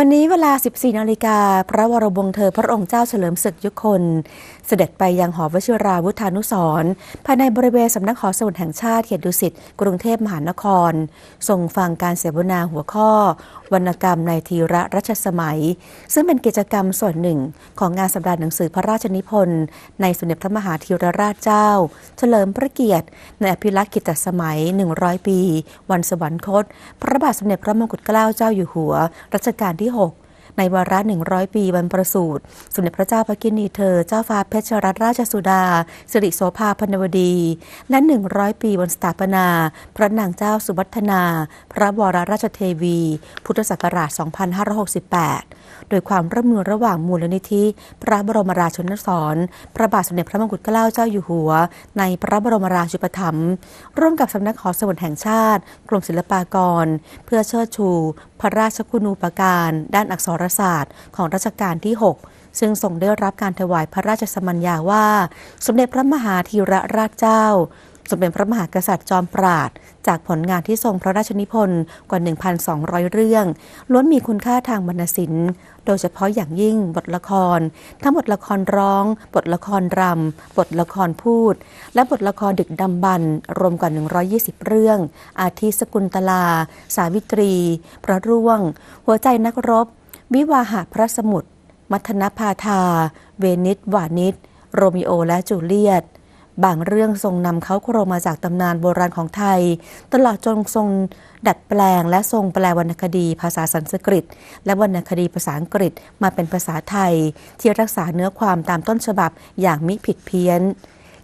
วันนี้เวลา 14 นาฬิกา พระวรวงเธอพระองค์เจ้าเฉลิมศึกยุคน เสด็จไปยังหอวชิราวุธานุสรภายในบริเวณสำนักหอสมุดแห่งชาติเขตดุสิตกรุงเทพมหานคร ทรงฟังการเสวนาหัวข้อ วรรณกรรมในทีระรัชสมัย ซึ่งเป็นกิจกรรมส่วนหนึ่ง ของงานสัปดาห์หนังสือพระราชนิพนธ์ในสมเด็จพระมหาธีรราชเจ้า เฉลิมพระเกียรติ ในอภิรักษ์กิตสมัย 100 ปี วันสวรรคต พระบาทสมเด็จพระมงกุฎเกล้าเจ้าอยู่หัว รัชกาลที่ hột ในวาระ 100 ปีวันประสูติสมเด็จพระเจ้าพระกินีเธอ เจ้าฟ้าเพชรรัตนราชสุดา สิริโสภาพนวดี และ 100 ปีวันสถาปนา พระนางเจ้าสุวัฒนา พระวรราชเทวี พุทธศักราช 2568 โดยความร่วมมือระหว่างมูลนิธิ พระบรมราชชนสรพระบาทสมเด็จพระมงกุฎเกล้าเจ้าอยู่หัว ในพระบรมราชูปถัมภ์ร่วมกับสำนักหอสมุดแห่งชาติ กรมศิลปากร เพื่อเชิดชู พระราชคุณูปการ ด้านอักษรศาสตร์ของรัชกาลที่ 6 ซึ่งทรงได้รับการถวายพระราชสมัญญาว่า สมเด็จพระมหาธีรราชเจ้า สมเด็จพระมหากษัตริย์จอมปราด จากผลงานที่ทรงพระราชนิพนธ์กว่า 1,200 เรื่อง ล้วนมีคุณค่าทางวรรณศิลป์ โดยเฉพาะอย่างยิ่งบทละคร ทั้งบทละครร้อง บทละครรำ บทละครพูด และบทละครดึกดำบรรพ์รวมกว่า 120 เรื่อง อาทิสกุลตลา สาวิตรี พระร่วง หัวใจนักรบ วิวาหะพระสมุทรมัทนพาธา เวนิสวานิชโรมิโอและจูเลียต บางเรื่องทรงนำเขาโครงมาจากตำนานโบราณของไทย ตลอดจนทรงดัดแปลงและทรงแปลวรรณคดีภาษาสันสกฤต และวรรณคดีภาษาอังกฤษมาเป็นภาษาไทย ที่รักษาเนื้อความตามต้นฉบับอย่างมิผิดเพี้ยน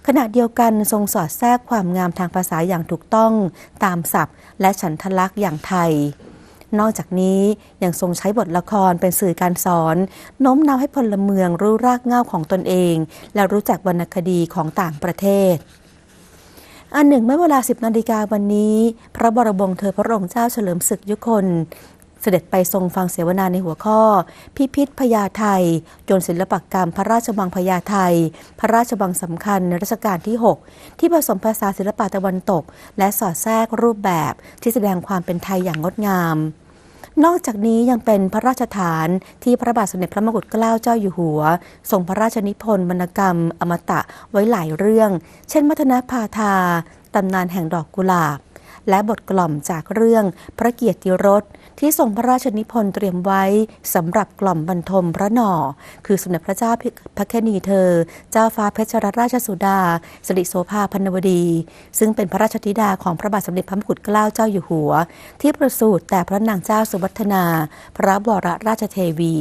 ขณะเดียวกันทรงสอดแทรกความงามทางภาษาอย่างถูกต้องตามศัพท์ และฉันทลักษณ์อย่างไทย นอกจากนี้ยังทรงใช้บทละครเป็นสื่อการสอนโน้มน้าวให้พลเมืองรู้รากเหง้าของตนเอง และรู้จักวรรณคดีของต่างประเทศอันหนึ่งเมื่อเวลา 10นาฬิกาวันนี้ พระบรมวงศ์เธอพระองค์เจ้าเฉลิมศึกยุคน เสด็จไปทรงฟังเสวนาในหัวข้อ พิพิธพญาไทยจนศิลปกรรมพระราชวังพญาไทย พระราชวังสำคัญในรัชกาลที่ 6 ที่ผสมภาษาศิลปะตะวันตก และสอดแทรกรูปแบบที่แสดงความเป็นไทยอย่างงดงาม นอกจากนี้ยังเป็นพระราชฐานที่พระบาทสมเด็จพระมงกุฎเกล้าเจ้าอยู่หัวทรงพระราชนิพนธ์วรรณกรรม อมตะไว้หลายเรื่อง เช่นมัทนาพาธาตำนานแห่งดอกกุหลาบ และบทกล่อมจากเรื่องพระเกียรติรสที่ทรงพระราชนิพนธ์เตรียมไว้สำหรับกล่อมบรรทมพระหน่อ คือสมเด็จพระเจ้าพระแคนีเธอ เจ้าฟ้าเพชรราชสุดาสิริโสภาพนวดี ซึ่งเป็นพระราชธิดาของพระบาทสมเด็จพระมงกุฎเกล้าเจ้าอยู่หัว ที่ประสูติแต่พระนางเจ้าสุวัฒนา พระบรราชเทวี